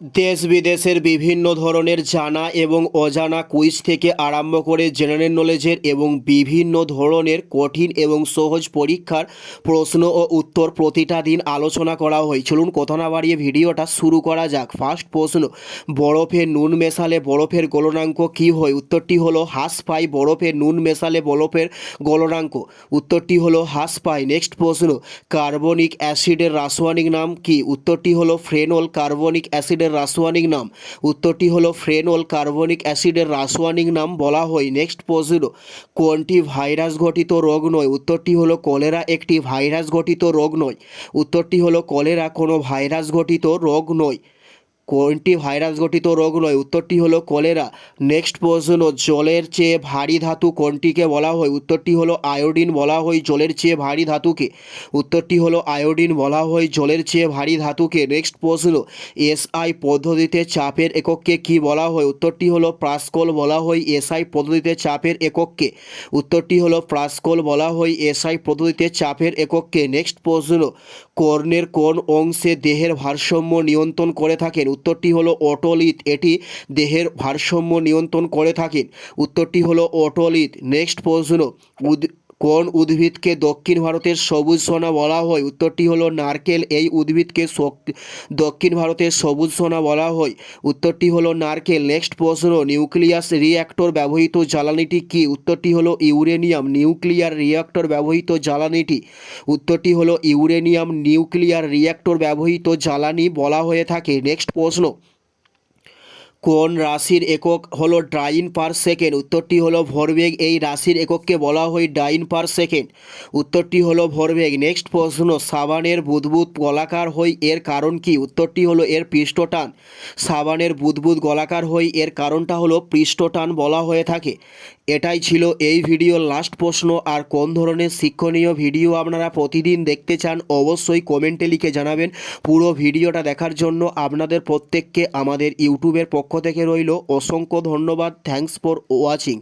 দেশ বিদেশের বিভিন্ন ধরনের জানা এবং অজানা কুইজ থেকে আরম্ভ করে জেনারেল নলেজের এবং বিভিন্ন ধরনের কঠিন এবং সহজ পরীক্ষার প্রশ্ন ও উত্তর প্রতিটা দিন আলোচনা করা হয়। চলুন কথা না বাড়িয়ে ভিডিওটা শুরু করা যাক। ফার্স্ট প্রশ্ন, বরফে নুন মেশালে বরফের গলনাঙ্ক কী হয়? উত্তরটি হলো হ্রাস পায় বরফে নুন মেশালে বরফের গলনাঙ্ক। উত্তরটি হলো হ্রাস পায়। নেক্সট প্রশ্ন, কার্বনিক অ্যাসিডের রাসায়নিক নাম কি? উত্তরটি হলো ফ্রেনল কার্বনিক অ্যাসিডের রাসায়নিক নাম। উত্তরটি হলো ফ্রেনল কার্বনিক অ্যাসিডের রাসায়নিক নাম বলা হয় নেক্সট প্রশ্ন কোনটি ভাইরাস ঘটিত রোগ নয়। উত্তরটি হলো কলেরা একটি ভাইরাস ঘটিত রোগ নয়। উত্তরটি হলো কলেরা কোনো ভাইরাস ঘটিত রোগ নয়। কোনটি ভাইরাস গঠিত রোগ নয়? উত্তরটি হলো কলেরা। নেক্সট প্রশ্ন জলের চেয়ে ভারী ধাতু কোনটিকে বলা হয়? উত্তরটি হলো, আয়োডিন বলা হয় জলের চেয়ে ভারী ধাতুকে। উত্তরটি হলো, আয়োডিন বলা হয় জলের চেয়ে ভারী ধাতুকে। নেক্সট প্রশ্ন এসআই পদ্ধতিতে চাপের একককে কি বলা হয়? উত্তরটি হলো, প্রাসকল বলা হয় এসআই পদ্ধতিতে চাপের একককে। উত্তরটি হলো, প্রাসকল বলা হয় এসআই পদ্ধতিতে চাপের একককে। নেক্সট প্রশ্ন কর্ণের কোন অংশে দেহের ভারসাম্য নিয়ন্ত্রণ করে থাকেন? উত্তরটি হলো অটোলিথ এটি দেহের ভারসাম্য নিয়ন্ত্রণ করে থাকেন। উত্তরটি হলো অটোলিথ নেক্সট প্রশ্ন। উদ কোন উদ্ভিদকে দক্ষিণ ভারতের সবুজ সোনা বলা হয়? উত্তরটি হলো নারকেল। এই উদ্ভিদকে দক্ষিণ ভারতের সবুজ সোনা বলা হয়। উত্তরটি হলো নারকেল। নেক্সট প্রশ্ন, নিউক্লিয়াস রিঅ্যাক্টর ব্যবহৃত জ্বালানিটি কি? উত্তরটি হলো ইউরেনিয়াম নিউক্লিয়ার রিঅ্যাক্টর ব্যবহৃত জ্বালানিটি। উত্তরটি হলো ইউরেনিয়াম নিউক্লিয়ার রিঅ্যাক্টর ব্যবহৃত জ্বালানি বলা হয়ে থাকে। নেক্সট প্রশ্ন কোন রাশির একক হলো ডাইন পার সেকেন্ড? উত্তরটি হলো ভরবেগ। এই রাশির একককে বলা হয় ডাইন পার সেকেন্ড। উত্তরটি হলো ভরবেগ। নেক্সট প্রশ্ন, সাবানের বুদবুদ গলাকার হয় এর কারণ কি? উত্তরটি হলো এর পৃষ্ঠটান। সাবানের বুদবুদ গলাকার হই এর কারণটা হলো পৃষ্ঠটান বলা হয়ে থাকে। এটাই ছিল এই ভিডিওর লাস্ট প্রশ্ন। আর কোন ধরনের শিক্ষণীয় ভিডিও আপনারা প্রতিদিন দেখতে চান, অবশ্যই কমেন্টে লিখে জানাবেন। পুরো ভিডিওটা দেখার জন্য আপনাদের প্রত্যেককে আমাদের ইউটিউবের পক্ষ থেকে রইল অসংখ্য ধন্যবাদ থ্যাংকস ফর ওয়াচিং